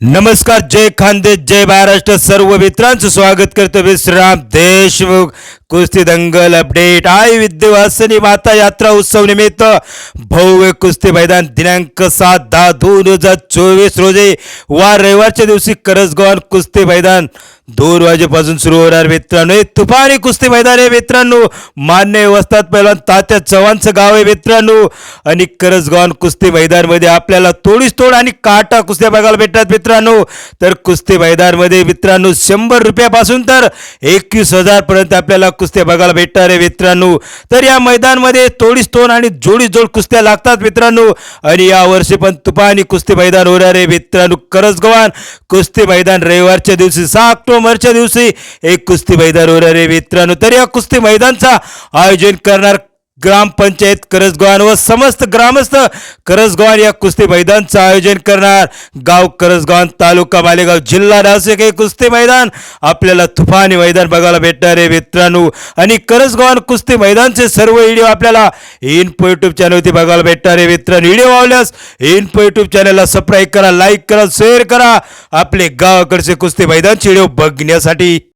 नमस्कार जय खानदेश जय महाराष्ट्र सर्व मित्रांचं स्वागत करतो विश्राम देशमुख. कुस्ती दंगल अपडेट आय विद्यवासिनी माता यात्रा उत्सव निमित्त भव्य कुस्ती मैदान दिनांक सात दहा दोन हजार चोवीस रोजी वार रविवारच्या दिवशी करसगाव कुस्ती मैदान दोन वाजेपासून सुरू होणार मित्रांनो हे तुफानी कुस्ती मैदान आहे मित्रांनो मान्य वस्तात पहिलवान तात्या चव्हाणचं गाव आहे मित्रांनो आणि करसगाव कुस्ती मैदानमध्ये आपल्याला तोडीस तोड आणि काटा कुस्त्या बघायला भेटतात मित्रांनो तर कुस्ती मैदानमध्ये मित्रांनो शंभर रुपयापासून तर एकवीस हजारपर्यंत आपल्याला कुस्त्या बघायला भेटणार आहे मित्रांनो. तर या मैदानमध्ये तोडीस तोड आणि जोडी जोड कुस्त्या लागतात मित्रांनो. आणि या वर्षी पण तुफानी कुस्ती मैदान होणार आहे मित्रांनो. करसगव्हाण कुस्ती मैदान रविवारच्या दिवशी सहा ऑक्टोबरच्या दिवशी एक कुस्ती मैदान होणार आहे मित्रांनो. तर या कुस्ती मैदानचा आयोजन करणार ग्रामपंचायत करसगव्हाण व समस्त ग्रामस्थ करसगव्हाण या कुस्ती मैदानचं आयोजन करणार. गाव करसगव्हाण तालुका मालेगाव जिल्हा नाशिक हे कुस्ती मैदान आपल्याला तुफानी मैदान बघायला भेटणार आहे मित्रांनो. आणि करसगव्हाण कुस्ती मैदानचे सर्व व्हिडिओ आपल्याला इनपो युट्यूब चॅनलवरती बघायला भेटणार आहे मित्रांनो. व्हिडिओ आवडल्यास इनपो युट्यूब चॅनलला सबस्क्राईब करा लाईक करा शेअर करा. आपले गावाकडचे कुस्ती मैदानचे व्हिडिओ बघण्यासाठी